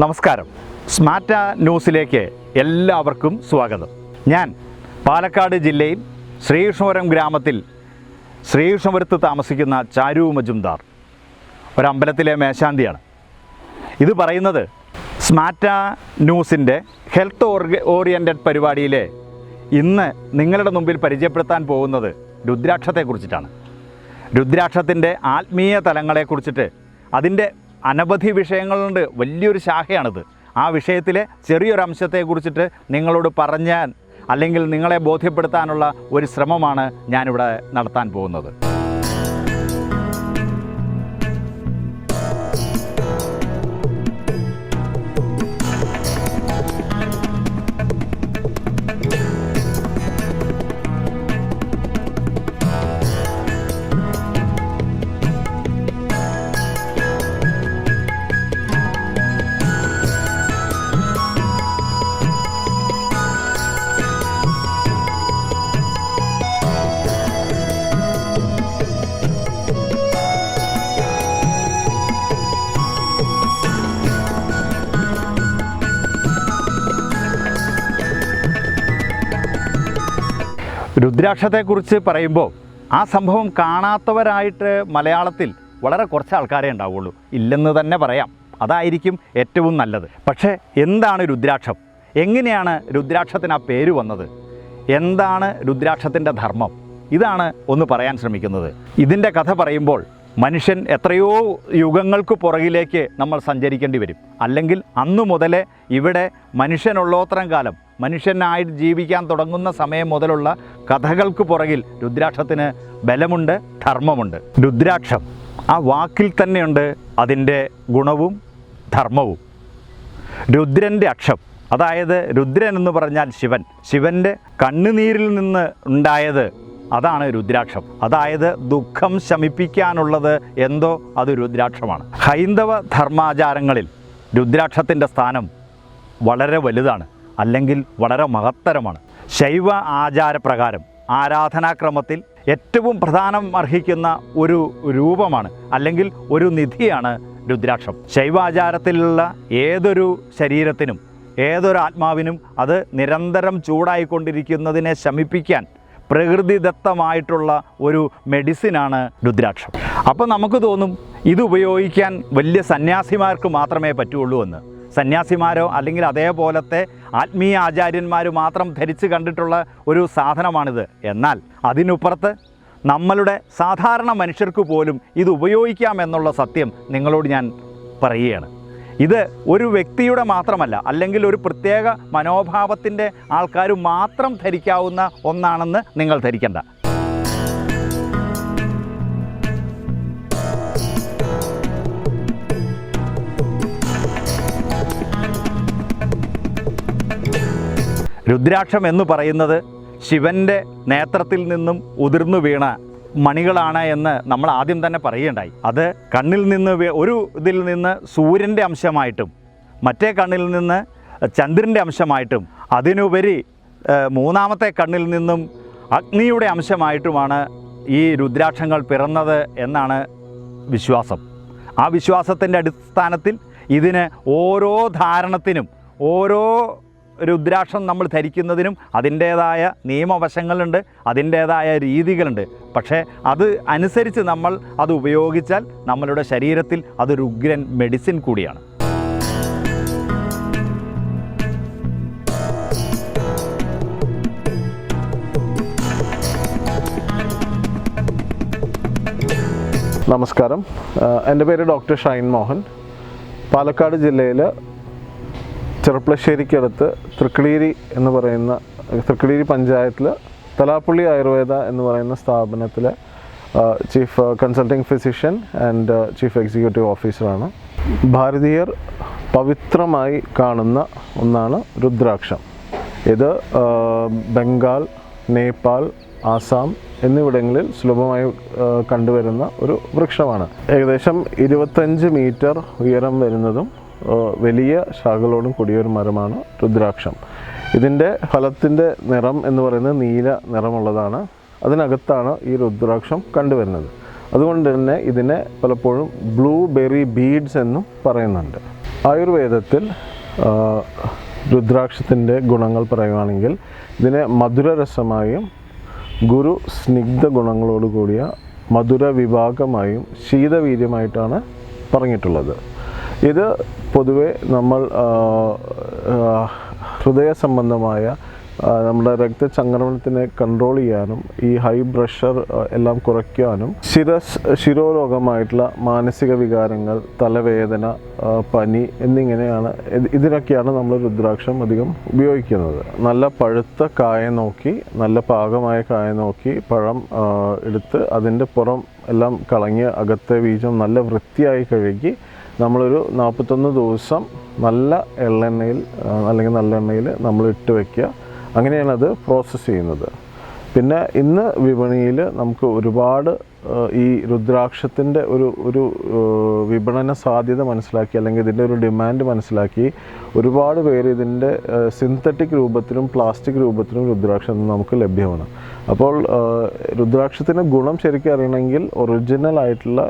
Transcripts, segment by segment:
നമസ്കാരം. സ്മാർട്ട ന്യൂസിലേക്ക് എല്ലാവർക്കും സ്വാഗതം. ഞാൻ പാലക്കാട് ജില്ലയിൽ ശ്രീകൃഷ്ണപുരം ഗ്രാമത്തിൽ ശ്രീകൃഷ്ണപുരത്ത് താമസിക്കുന്ന ചാരു മജുംദാർ. ഒരമ്പലത്തിലെ മേശാന്തിയാണ്. ഇത് പറയുന്നത് സ്മാർട്ട ന്യൂസിന്റെ ഹെൽത്ത് ഓർഗ ഓറിയന്റഡ് പരിപാടിയിലെ ഇന്ന് നിങ്ങളുടെ മുമ്പിൽ പരിചയപ്പെടുത്താൻ പോകുന്നത് രുദ്രാക്ഷത്തെക്കുറിച്ചിട്ടാണ്. രുദ്രാക്ഷത്തിന്റെ ആത്മീയ തലങ്ങളെക്കുറിച്ചിട്ട് അതിന്റെ അനവധി വിഷയങ്ങളുണ്ട്. വലിയൊരു ശാഖയാണിത്. ആ വിഷയത്തിലെ ചെറിയൊരു അംശത്തെക്കുറിച്ചിട്ട് നിങ്ങളോട് പറഞ്ഞാൽ അല്ലെങ്കിൽ നിങ്ങളെ ബോധ്യപ്പെടുത്താനുള്ള ഒരു ശ്രമമാണ് ഞാനിവിടെ നടത്താൻ പോകുന്നത്. രുദ്രാക്ഷത്തെക്കുറിച്ച് പറയുമ്പോൾ ആ സംഭവം കാണാത്തവരായിട്ട് മലയാളത്തിൽ വളരെ കുറച്ച് ആൾക്കാരെ ഉണ്ടാവുള്ളൂ. ഇല്ലെന്ന് തന്നെ പറയാം. അതായിരിക്കും ഏറ്റവും നല്ലത്. പക്ഷേ എന്താണ് രുദ്രാക്ഷം? എങ്ങനെയാണ് രുദ്രാക്ഷത്തിന് ആ പേര് വന്നത്? എന്താണ് രുദ്രാക്ഷത്തിന്റെ ധർമ്മം? ഇതാണ് ഒന്ന് പറയാൻ ശ്രമിക്കുന്നത്. ഇതിന്റെ കഥ പറയുമ്പോൾ മനുഷ്യൻ എത്രയോ യുഗങ്ങൾക്ക് പുറകിലേക്ക് നമ്മൾ സഞ്ചരിക്കേണ്ടി വരും. അല്ലെങ്കിൽ അന്നു മുതലേ ഇവിടെ മനുഷ്യനുള്ളോത്രം കാലം മനുഷ്യനായി ജീവിക്കാൻ തുടങ്ങുന്ന സമയം മുതലുള്ള കഥകൾക്ക് പുറകിൽ രുദ്രാക്ഷത്തിന് ബലമുണ്ട് ധർമ്മമുണ്ട്. രുദ്രാക്ഷം ആ വാക്കിൽ തന്നെയുണ്ട് അതിന്റെ ഗുണവും ധർമ്മവും. രുദ്രന്റെ അക്ഷം അതായത് രുദ്രൻ എന്ന് പറഞ്ഞാൽ ശിവൻ. ശിവന്റെ കണ്ണുനീരിൽ നിന്ന് ഉണ്ടായത് അതാണ് രുദ്രാക്ഷം. അതായത് ദുഃഖം ശമിപ്പിക്കാനുള്ളത് എന്തോ അത് രുദ്രാക്ഷമാണ്. ഹൈന്ദവ ധർമാചാരങ്ങളിൽ രുദ്രാക്ഷത്തിന്റെ സ്ഥാനം വളരെ വലുതാണ്. അല്ലെങ്കിൽ വളരെ മഹത്തരമാണ്. ശൈവ ആചാരപ്രകാരം ആരാധനാക്രമത്തിൽ ഏറ്റവും പ്രധാനം അർഹിക്കുന്ന ഒരു രൂപമാണ് അല്ലെങ്കിൽ ഒരു നിധിയാണ് രുദ്രാക്ഷം. ശൈവാചാരത്തിലുള്ള ഏതൊരു ശരീരത്തിനും ഏതൊരു ആത്മാവിനും അത് നിരന്തരം ചൂടായിക്കൊണ്ടിരിക്കുന്നതിനെ ശമിപ്പിക്കാൻ പ്രകൃതിദത്തമായിട്ടുള്ള ഒരു മെഡിസിനാണ് രുദ്രാക്ഷം. അപ്പോൾ നമുക്ക് തോന്നും ഇത് ഉപയോഗിക്കാൻ വലിയ സന്യാസിമാർക്ക് മാത്രമേ പറ്റുള്ളൂ എന്ന്. സന്യാസിമാരോ അല്ലെങ്കിൽ അതേപോലത്തെ ആത്മീയ ആചാര്യന്മാർ മാത്രം ധരിച്ച് കണ്ടിട്ടുള്ള ഒരു സാധനമാണിത്. എന്നാൽ അതിനുപ്പുറത്ത് നമ്മളുടെ സാധാരണ മനുഷ്യർക്ക് പോലും ഇത് ഉപയോഗിക്കാം എന്നുള്ള സത്യം നിങ്ങളോട് ഞാൻ പറയുകയാണ്. ഇത് ഒരു വ്യക്തിയുടെ മാത്രമല്ല അല്ലെങ്കിൽ ഒരു പ്രത്യേക മനോഭാവത്തിന്റെ ആൾക്കാർ മാത്രം ധരിക്കാവുന്ന ഒന്നാണെന്ന് നിങ്ങൾ ധരിക്കണ്ട. രുദ്രാക്ഷം എന്ന് പറയുന്നത് ശിവന്റെ നേത്രത്തിൽ നിന്നും ഉതിർന്നു വീണ മണികളാണ് എന്ന് നമ്മൾ ആദ്യം തന്നെ പറയുകയുണ്ടായി. അത് കണ്ണിൽ നിന്ന് ഒരു ഇതിൽ നിന്ന് സൂര്യന്റെ അംശമായിട്ടും മറ്റേ കണ്ണിൽ നിന്ന് ചന്ദ്രന്റെ അംശമായിട്ടും അതിനുപരി മൂന്നാമത്തെ കണ്ണിൽ നിന്നും അഗ്നിയുടെ അംശമായിട്ടുമാണ് ഈ രുദ്രാക്ഷങ്ങൾ പിറന്നത് എന്നാണ് വിശ്വാസം. ആ വിശ്വാസത്തിന്റെ അടിസ്ഥാനത്തിൽ ഇതിന് ഓരോ ധാരണത്തിനും ഓരോ രുദ്രാക്ഷം നമ്മൾ ധരിക്കുന്നതിനും അതിന്റേതായ നിയമവശങ്ങളുണ്ട് അതിന്റേതായ രീതികളുണ്ട്. പക്ഷേ അത് അനുസരിച്ച് നമ്മൾ അത് ഉപയോഗിച്ചാൽ നമ്മളുടെ ശരീരത്തിൽ അതൊരു ഉഗ്രൻ മെഡിസിൻ കൂടിയാണ്. നമസ്കാരം. എന്റെ പേര് ഡോക്ടർ ഷൈൻ മോഹൻ. പാലക്കാട് ജില്ലയിൽ ചെറുപ്പളശ്ശേരിക്കടുത്ത് തൃക്കിളീരി എന്ന് പറയുന്ന തൃക്കിളീരി പഞ്ചായത്തിൽ തലാപ്പള്ളി ആയുർവേദ എന്ന് പറയുന്ന സ്ഥാപനത്തിലെ chief consulting physician and chief executive ഓഫീസറാണ് ഭാരതീയർ പവിത്രമായി കാണുന്ന ഒന്നാണ് രുദ്രാക്ഷം. ഇത് ബംഗാൾ നേപ്പാൾ ആസാം എന്നിവിടങ്ങളിൽ സുലഭമായി കണ്ടുവരുന്ന ഒരു വൃക്ഷമാണ്. ഏകദേശം ഇരുപത്തഞ്ച് മീറ്റർ ഉയരം വരുന്നതും വലിയ ശാഖകളോടും കൂടിയ ഒരു മരമാണ് രുദ്രാക്ഷം. ഇതിന്റെ ഫലത്തിന്റെ നിറം എന്ന് പറയുന്നത് നീല നിറമുള്ളതാണ്. അതിനകത്താണ് ഈ രുദ്രാക്ഷം കണ്ടുവരുന്നത്. അതുകൊണ്ട് തന്നെ ഇതിനെ പലപ്പോഴും ബ്ലൂബെറി ബീഡ്സ് എന്നും പറയുന്നുണ്ട്. ആയുർവേദത്തിൽ രുദ്രാക്ഷത്തിന്റെ ഗുണങ്ങൾ പറയുകയാണെങ്കിൽ ഇതിനെ മധുരരസമായും ഗുരു സ്നിഗ്ധ ഗുണങ്ങളോടുകൂടിയ മധുര വിഭാഗമായും ശീതവീര്യമായിട്ടാണ് പറഞ്ഞിട്ടുള്ളത്. ഇത് പൊതുവെ നമ്മൾ ഹൃദയ സംബന്ധമായ നമ്മുടെ രക്തചംക്രമണത്തിനെ കൺട്രോൾ ചെയ്യാനും ഈ ഹൈ പ്രഷർ എല്ലാം കുറയ്ക്കാനും ശിരസ് ശിരോരോഗമായിട്ടുള്ള മാനസിക വികാരങ്ങൾ തലവേദന പനി എന്നിങ്ങനെയാണ് ഇത് ഇതിനൊക്കെയാണ് നമ്മൾ രുദ്രാക്ഷം അധികം ഉപയോഗിക്കുന്നത്. നല്ല പഴുത്ത കായ നോക്കി നല്ല പാകമായ കായ നോക്കി പഴം എടുത്ത് അതിന്റെ പുറം എല്ലാം കളഞ്ഞ് അകത്തെ ബീജം നല്ല വൃത്തിയായി കഴുകി നമ്മളൊരു നാൽപ്പത്തൊന്ന് ദിവസം നല്ല എള്ളെണ്ണയിൽ അല്ലെങ്കിൽ നല്ല എണ്ണയിൽ നമ്മൾ ഇട്ട് വയ്ക്കുക അങ്ങനെയാണ് അത് പ്രോസസ്സ് ചെയ്യുന്നത്. പിന്നെ ഇന്ന് വിപണിയിൽ നമുക്ക് ഒരുപാട് ഈ രുദ്രാക്ഷത്തിന്റെ ഒരു ഒരു വിപണന സാധ്യത മനസ്സിലാക്കി അല്ലെങ്കിൽ ഇതിന്റെ ഒരു ഡിമാൻഡ് മനസ്സിലാക്കി ഒരുപാട് പേര് ഇതിന്റെ സിന്തറ്റിക് രൂപത്തിലും പ്ലാസ്റ്റിക് രൂപത്തിലും രുദ്രാക്ഷം നമുക്ക് ലഭ്യമാണ്. അപ്പോൾ രുദ്രാക്ഷത്തിന് ഗുണം ശരിക്കും അറിയണമെങ്കിൽ ഒറിജിനൽ ആയിട്ടുള്ള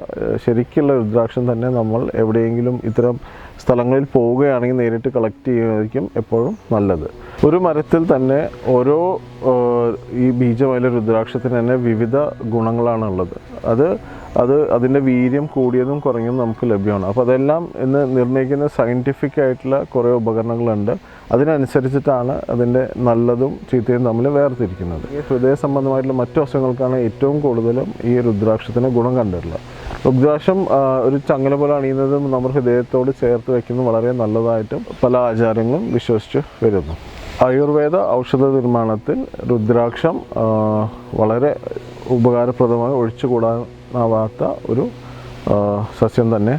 ശരിക്കുള്ള രുദ്രാക്ഷം തന്നെ നമ്മൾ എവിടെയെങ്കിലും ഇത്തരം സ്ഥലങ്ങളിൽ പോവുകയാണെങ്കിൽ നേരിട്ട് കളക്ട് ചെയ്യുന്നതായിരിക്കും എപ്പോഴും നല്ലത്. ഒരു മരത്തിൽ തന്നെ ഓരോ ഈ ബീജമായ രുദ്രാക്ഷത്തിന് തന്നെ വിവിധ ഗുണങ്ങളാണ് ഉള്ളത് അത് അത് അതിന്റെ വീര്യം കൂടിയതും കുറഞ്ഞതും നമുക്ക് ലഭ്യമാണ്. അപ്പോൾ അതെല്ലാം ഇന്ന് നിർണയിക്കുന്ന സയന്റിഫിക് ആയിട്ടുള്ള കുറേ ഉപകരണങ്ങളുണ്ട്. അതിനനുസരിച്ചിട്ടാണ് അതിന്റെ നല്ലതും ചീത്തയും തമ്മിൽ വേർതിരിക്കുന്നത്. ഈ ഹൃദയ സംബന്ധമായിട്ടുള്ള മറ്റു അസുഖങ്ങൾക്കാണ് ഏറ്റവും കൂടുതലും ഈ രുദ്രാക്ഷത്തിന് ഗുണം കണ്ടിട്ടുള്ളത്. രുദ്രാക്ഷം ഒരു ചങ്ങല പോലെ അണിയുന്നതും നമ്മൾ ഹൃദയത്തോട് ചേർത്ത് വയ്ക്കുന്നതും വളരെ നല്ലതായിട്ടും പല ആചാരങ്ങളും വിശ്വസിച്ച് വരുന്നു. ആയുർവേദ ഔഷധ നിർമ്മാണത്തിൽ രുദ്രാക്ഷം വളരെ ഉപകാരപ്രദമായി ഒഴിച്ചുകൂടാനാവാത്ത ഒരു സസ്യം തന്നെ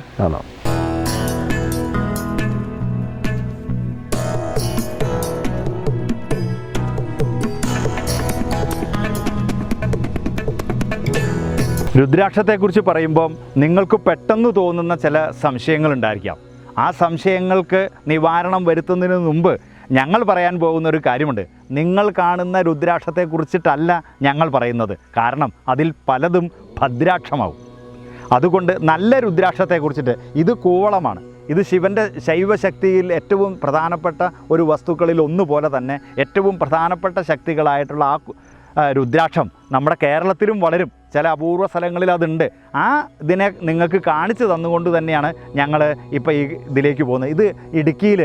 രുദ്രാക്ഷത്തെക്കുറിച്ച് പറയുമ്പം നിങ്ങൾക്ക് പെട്ടെന്ന് തോന്നുന്ന ചില സംശയങ്ങളുണ്ടായിരിക്കാം. ആ സംശയങ്ങൾക്ക് നിവാരണം വരുത്തുന്നതിന് മുമ്പ് ഞങ്ങൾ പറയാൻ പോകുന്ന ഒരു കാര്യമുണ്ട്. നിങ്ങൾ കാണുന്ന രുദ്രാക്ഷത്തെക്കുറിച്ചിട്ടല്ല ഞങ്ങൾ പറയുന്നത്. കാരണം അതിൽ പലതും ഭദ്രാക്ഷമാവും. അതുകൊണ്ട് നല്ല രുദ്രാക്ഷത്തെക്കുറിച്ചിട്ട് ഇത് കൂവളമാണ്. ഇത് ശിവന്റെ ശൈവശക്തിയിൽ ഏറ്റവും പ്രധാനപ്പെട്ട ഒരു വസ്തുക്കളിൽ ഒന്നുപോലെ തന്നെ ഏറ്റവും പ്രധാനപ്പെട്ട ശക്തികളായിട്ടുള്ള ആ രുദ്രാക്ഷം. നമ്മുടെ കേരളത്തിലും വളരും. ചില അപൂർവ സ്ഥലങ്ങളിൽ അതുണ്ട്. ആ ഇതിനെ നിങ്ങൾക്ക് കാണിച്ചു തന്നുകൊണ്ട് തന്നെയാണ് ഞങ്ങൾ ഇപ്പോൾ ഈ ഇതിലേക്ക് പോകുന്നത്. ഇത് ഇടുക്കിയിൽ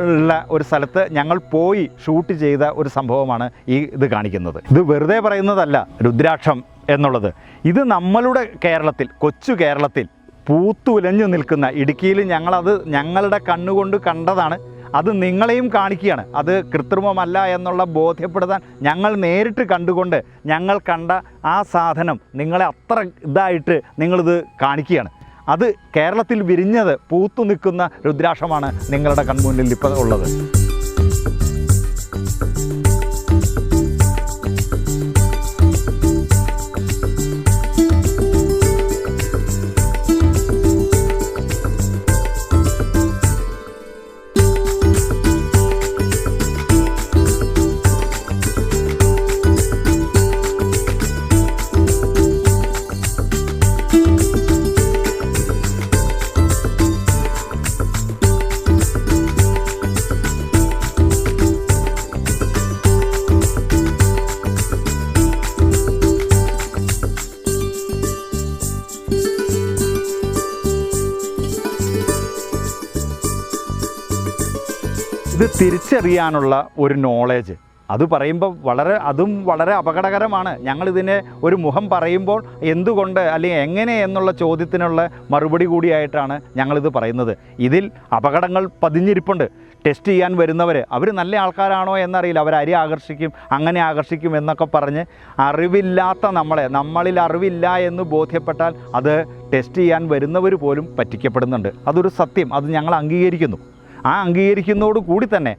ഉള്ള ഒരു സ്ഥലത്ത് ഞങ്ങൾ പോയി ഷൂട്ട് ചെയ്ത ഒരു സംഭവമാണ് ഈ ഇത് കാണിക്കുന്നത്. ഇത് വെറുതെ പറയുന്നതല്ല രുദ്രാക്ഷം എന്നുള്ളത്. ഇത് നമ്മളുടെ കേരളത്തിൽ കൊച്ചു കേരളത്തിൽ പൂത്തുലഞ്ഞു നിൽക്കുന്ന ഇടുക്കിയിൽ ഞങ്ങളത് ഞങ്ങളുടെ കണ്ണുകൊണ്ട് കണ്ടതാണ് അത് നിങ്ങളെയും കാണിക്കുകയാണ്. അത് കൃത്രിമമല്ല എന്നുള്ള ബോധ്യപ്പെടുത്താൻ ഞങ്ങൾ നേരിട്ട് കണ്ടുകൊണ്ട് ഞങ്ങൾ കണ്ട ആ സാധനം നിങ്ങളെ അത്ര ഇതായിട്ട് നിങ്ങളിത് കാണിക്കുകയാണ്. അത് കേരളത്തിൽ വിരിഞ്ഞത് പൂത്തു നിൽക്കുന്ന രുദ്രാക്ഷമാണ് നിങ്ങളുടെ കൺമുന്നിൽ ഇപ്പോൾ ഉള്ളത്. തിരിച്ചറിയാനുള്ള ഒരു നോളേജ് അത് പറയുമ്പോൾ വളരെ അതും വളരെ അപകടകരമാണ്. ഞങ്ങളിതിനെ ഒരു മുഖം പറയുമ്പോൾ എന്തുകൊണ്ട് അല്ലെങ്കിൽ എങ്ങനെ എന്നുള്ള ചോദ്യത്തിനുള്ള മറുപടി കൂടിയായിട്ടാണ് ഞങ്ങളിത് പറയുന്നത്. ഇതിൽ അപകടങ്ങൾ പതിഞ്ഞിരിപ്പുണ്ട്. ടെസ്റ്റ് ചെയ്യാൻ വരുന്നവർ അവർ നല്ല ആൾക്കാരാണോ എന്നറിയില്ല. അവർ അരി ആകർഷിക്കും അങ്ങനെ ആകർഷിക്കും എന്നൊക്കെ പറഞ്ഞ് അറിവില്ലാത്ത നമ്മളെ നമ്മളിൽ അറിവില്ല എന്ന് ബോധ്യപ്പെട്ടാൽ അത് ടെസ്റ്റ് ചെയ്യാൻ വരുന്നവർ പോലും പറ്റിക്കപ്പെടുന്നുണ്ട്. അതൊരു സത്യം. അത് ഞങ്ങൾ അംഗീകരിക്കുന്നു. ആ അംഗീകരിക്കുന്നതോട് കൂടി തന്നെ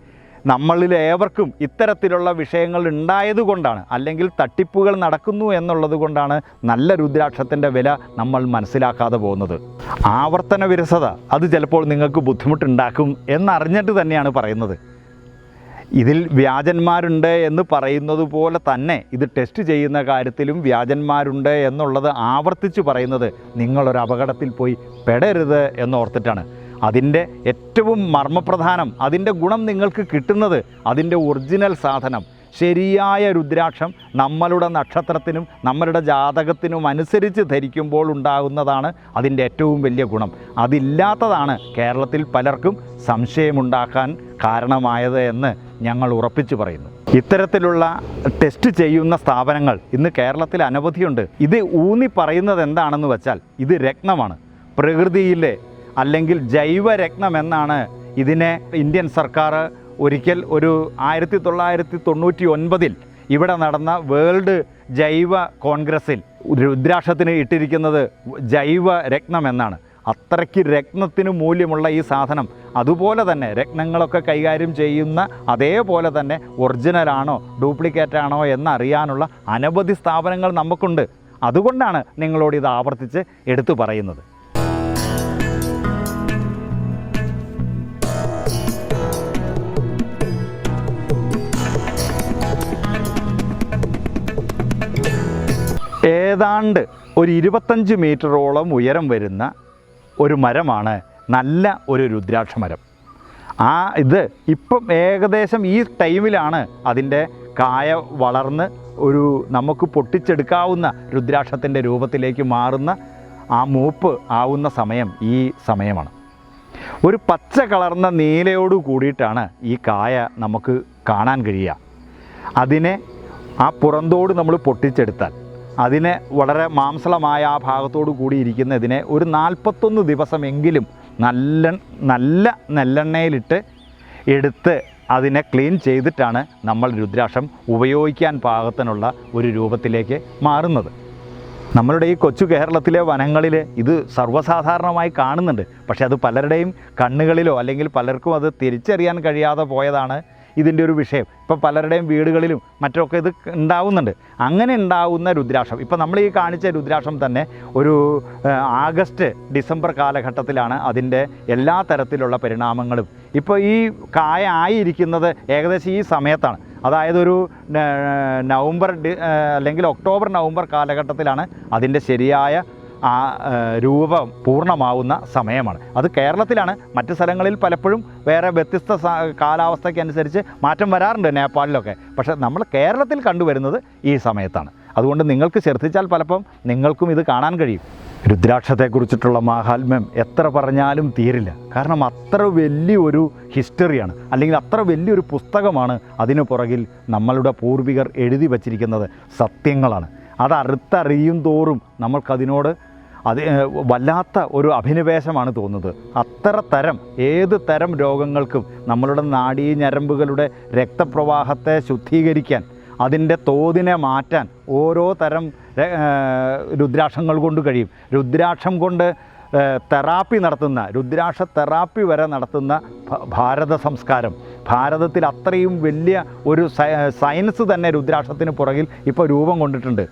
നമ്മളിൽ ഏവർക്കും ഇത്തരത്തിലുള്ള വിഷയങ്ങൾ ഉണ്ടായതുകൊണ്ടാണ് അല്ലെങ്കിൽ തട്ടിപ്പുകൾ നടക്കുന്നു എന്നുള്ളത് കൊണ്ടാണ് നല്ല രുദ്രാക്ഷത്തിന്റെ വില നമ്മൾ മനസ്സിലാക്കാതെ പോകുന്നത്. ആവർത്തന വിരസത അത് ചിലപ്പോൾ നിങ്ങൾക്ക് ബുദ്ധിമുട്ടുണ്ടാക്കും എന്നറിഞ്ഞിട്ട് തന്നെയാണ് പറയുന്നത്. ഇതിൽ വ്യാജന്മാരുണ്ട് എന്ന് പറയുന്നത് പോലെ തന്നെ ഇത് ടെസ്റ്റ് ചെയ്യുന്ന കാര്യത്തിലും വ്യാജന്മാരുണ്ട് എന്നുള്ളത് ആവർത്തിച്ച് പറയുന്നത് നിങ്ങളൊരു അപകടത്തിൽ പോയി പെടരുത് എന്നോർത്തിട്ടാണ്. അതിന്റെ ഏറ്റവും മർമ്മപ്രധാനം അതിന്റെ ഗുണം നിങ്ങൾക്ക് കിട്ടുന്നത് അതിന്റെ ഒറിജിനൽ സാധനം. ശരിയായ രുദ്രാക്ഷം നമ്മളുടെ നക്ഷത്രത്തിനും നമ്മളുടെ ജാതകത്തിനും അനുസരിച്ച് ധരിക്കുമ്പോൾ ഉണ്ടാകുന്നതാണ് അതിന്റെ ഏറ്റവും വലിയ ഗുണം. അതില്ലാത്തതാണ് കേരളത്തിൽ പലർക്കും സംശയമുണ്ടാക്കാൻ കാരണമായത് എന്ന് ഞങ്ങൾ ഉറപ്പിച്ചു പറയുന്നു. ഇത്തരത്തിലുള്ള ടെസ്റ്റ് ചെയ്യുന്ന സ്ഥാപനങ്ങൾ ഇന്ന് കേരളത്തിൽ അനവധിയുണ്ട്. ഇത് ഊന്നി പറയുന്നത് എന്താണെന്ന് വെച്ചാൽ ഇത് രത്നമാണ്. പ്രകൃതിയിലെ അല്ലെങ്കിൽ ജൈവരത്നം എന്നാണ് ഇതിനെ ഇന്ത്യൻ സർക്കാർ ഒരിക്കൽ ഒരു ആയിരത്തി തൊള്ളായിരത്തി തൊണ്ണൂറ്റി ഒൻപതിൽ ഇവിടെ നടന്ന വേൾഡ് ജൈവ കോൺഗ്രസ്സിൽ രുദ്രാക്ഷത്തിന് ഇട്ടിരിക്കുന്നത് ജൈവ രത്നം എന്നാണ്. അത്രയ്ക്ക് രത്നത്തിന് മൂല്യമുള്ള ഈ സാധനം. അതുപോലെ തന്നെ രത്നങ്ങളൊക്കെ കൈകാര്യം ചെയ്യുന്ന അതേപോലെ തന്നെ ഒറിജിനലാണോ ഡ്യൂപ്ലിക്കേറ്റ് ആണോ എന്നറിയാനുള്ള അനവധി സ്ഥാപനങ്ങൾ നമുക്കുണ്ട്. അതുകൊണ്ടാണ് നിങ്ങളോട് ഇത് ആവർത്തിച്ച് എടുത്തു പറയുന്നത്. ഏതാണ്ട് ഒരു ഇരുപത്തഞ്ച് മീറ്ററോളം ഉയരം വരുന്ന ഒരു മരമാണ് നല്ല ഒരു രുദ്രാക്ഷ മരം. ആ ഇത് ഇപ്പം ഏകദേശം ഈ ടൈമിലാണ് അതിന്റെ കായ വളർന്ന് ഒരു നമുക്ക് പൊട്ടിച്ചെടുക്കാവുന്ന രുദ്രാക്ഷത്തിന്റെ രൂപത്തിലേക്ക് മാറുന്ന ആ മൂപ്പ് ആവുന്ന സമയം ഈ സമയമാണ്. ഒരു പച്ച കളർന്ന നീലയോട് കൂടിയിട്ടാണ് ഈ കായ നമുക്ക് കാണാൻ കഴിയുക. അതിനെ ആ പുറന്തോട് നമ്മൾ പൊട്ടിച്ചെടുത്താൽ അതിനെ വളരെ മാംസളമായ ആ ഭാഗത്തോടു കൂടി ഇരിക്കുന്നതിനെ ഒരു നാൽപ്പത്തൊന്ന് ദിവസമെങ്കിലും നല്ല നല്ല നെല്ലെണ്ണയിലിട്ട് എടുത്ത് അതിനെ ക്ലീൻ ചെയ്തിട്ടാണ് നമ്മൾ രുദ്രാക്ഷം ഉപയോഗിക്കാൻ പാകത്തിനുള്ള ഒരു രൂപത്തിലേക്ക് മാറുന്നത്. നമ്മളുടെ ഈ കൊച്ചു കേരളത്തിലെ വനങ്ങളിൽ ഇത് സർവസാധാരണമായി കാണുന്നുണ്ട്. പക്ഷേ അത് പലരുടെയും കണ്ണുകളിലോ അല്ലെങ്കിൽ പലർക്കും അത് തിരിച്ചറിയാൻ കഴിയാതെ പോയതാണ് ഇതിന്റെ ഒരു വിഷയം. ഇപ്പോൾ പലരുടെയും വീടുകളിലും മറ്റൊക്കെ ഇത് ഉണ്ടാവുന്നുണ്ട്. അങ്ങനെ ഉണ്ടാവുന്ന രുദ്രാക്ഷം. ഇപ്പോൾ നമ്മൾ ഈ കാണിച്ച രുദ്രാക്ഷം തന്നെ ഒരു ആഗസ്റ്റ് ഡിസംബർ കാലഘട്ടത്തിലാണ് അതിന്റെ എല്ലാ തരത്തിലുള്ള പരിണാമങ്ങളും. ഇപ്പോൾ ഈ കായ ആയിരിക്കുന്നത് ഏകദേശം ഈ സമയത്താണ്. അതായത് ഒരു നവംബർ അല്ലെങ്കിൽ ഒക്ടോബർ നവംബർ കാലഘട്ടത്തിലാണ് അതിന്റെ ശരിയായ ആ രൂപം പൂർണമാവുന്ന സമയമാണ്. അത് കേരളത്തിലാണ്. മറ്റ് സ്ഥലങ്ങളിൽ പലപ്പോഴും വേറെ വ്യത്യസ്ത കാലാവസ്ഥയ്ക്കനുസരിച്ച് മാറ്റം വരാറുണ്ട് നേപ്പാളിലൊക്കെ. പക്ഷേ നമ്മൾ കേരളത്തിൽ കണ്ടുവരുന്നത് ഈ സമയത്താണ്. അതുകൊണ്ട് നിങ്ങൾക്ക് ശ്രദ്ധിച്ചാൽ പലപ്പം നിങ്ങൾക്കും ഇത് കാണാൻ കഴിയും. രുദ്രാക്ഷത്തെക്കുറിച്ചിട്ടുള്ള മാഹാത്മ്യം എത്ര പറഞ്ഞാലും തീരില്ല. കാരണം അത്ര വലിയൊരു ഹിസ്റ്ററിയാണ്. അല്ലെങ്കിൽ അത്ര വലിയൊരു പുസ്തകമാണ് അതിനു പുറകിൽ നമ്മളുടെ പൂർവികർ എഴുതി വച്ചിരിക്കുന്നത് സത്യങ്ങളാണ്. അത് അറുത്തറിയും തോറും നമ്മൾക്കതിനോട് അത് വല്ലാത്ത ഒരു അഭിനിവേശമാണ് തോന്നുന്നത്. അത്ര തരം ഏത് തരം രോഗങ്ങൾക്കും നമ്മളുടെ നാഡീ ഞരമ്പുകളുടെ രക്തപ്രവാഹത്തെ ശുദ്ധീകരിക്കാൻ അതിന്റെ തോതിനെ മാറ്റാൻ ഓരോ തരം രുദ്രാക്ഷങ്ങൾ കൊണ്ട് കഴിയും. രുദ്രാക്ഷം കൊണ്ട് തെറാപ്പി നടത്തുന്ന രുദ്രാക്ഷ തെറാപ്പി വരെ നടത്തുന്ന ഭാരത സംസ്കാരം. ഭാരതത്തിൽ അത്രയും വലിയ ഒരു സയൻസ് തന്നെ രുദ്രാക്ഷത്തിന് പുറകിൽ ഇപ്പോൾ രൂപം കൊണ്ടിട്ടുണ്ട്.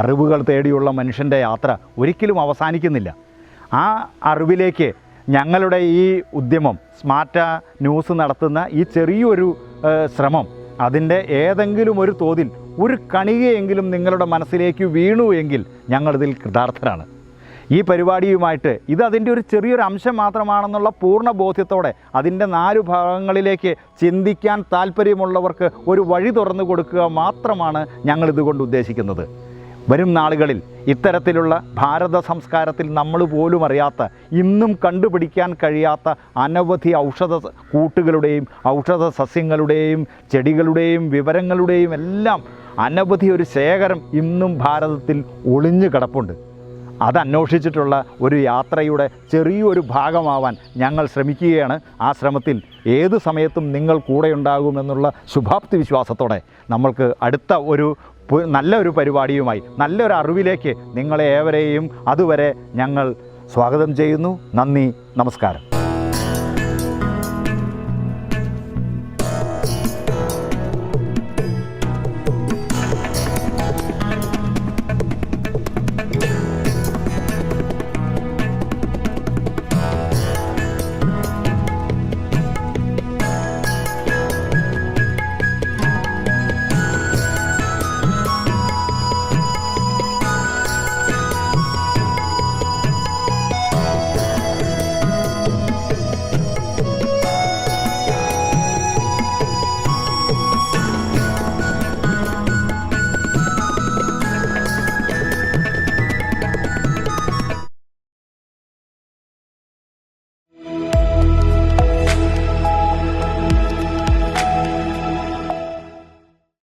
അറിവുകൾ തേടിയുള്ള മനുഷ്യന്റെ യാത്ര ഒരിക്കലും അവസാനിക്കുന്നില്ല. ആ അറിവിലേക്ക് ഞങ്ങളുടെ ഈ ഉദ്യമം സ്മാർട്ട ന്യൂസ് നടത്തുന്ന ഈ ചെറിയൊരു ശ്രമം അതിന്റെ ഏതെങ്കിലും ഒരു തോതിൽ ഒരു കണികയെങ്കിലും നിങ്ങളുടെ മനസ്സിലേക്ക് വീണു എങ്കിൽ ഞങ്ങളിതിൽ കൃതാർത്ഥരാണ്. ഈ പരിപാടിയുമായിട്ട് ഇത് അതിന്റെ ഒരു ചെറിയൊരു അംശം മാത്രമാണെന്നുള്ള പൂർണ ബോധ്യത്തോടെ അതിന്റെ നാല് ഭാഗങ്ങളിലേക്ക് ചിന്തിക്കാൻ താല്പര്യമുള്ളവർക്ക് ഒരു വഴി തുറന്നു കൊടുക്കുക മാത്രമാണ് ഞങ്ങൾ ഇതുകൊണ്ട് ഉദ്ദേശിക്കുന്നത്. വരും നാളുകളിൽ ഇത്തരത്തിലുള്ള ഭാരത സംസ്കാരത്തിൽ നമ്മൾ പോലും അറിയാത്ത ഇന്നും കണ്ടുപിടിക്കാൻ കഴിയാത്ത അനവധി ഔഷധ കൂട്ടുകളുടെയും ഔഷധ സസ്യങ്ങളുടെയും ചെടികളുടെയും വിവരങ്ങളുടെയും എല്ലാം അനവധി ഒരു ശേഖരം ഇന്നും ഭാരതത്തിൽ ഒളിഞ്ഞു കിടപ്പുണ്ട്. അതന്വേഷിച്ചിട്ടുള്ള ഒരു യാത്രയുടെ ചെറിയൊരു ഭാഗമാവാൻ ഞങ്ങൾ ശ്രമിക്കുകയാണ്. ആ ശ്രമത്തിൽ ഏത് സമയത്തും നിങ്ങൾ കൂടെയുണ്ടാകുമെന്നുള്ള ശുഭാപ്തി വിശ്വാസത്തോടെ നമ്മൾക്ക് അടുത്ത ഒരു നല്ലൊരു പരിപാടിയുമായി നല്ലൊരു അറിവിലേക്ക് നിങ്ങളെ ഏവരെയും അതുവരെ ഞങ്ങൾ സ്വാഗതം ചെയ്യുന്നു. നന്ദി നമസ്കാരം.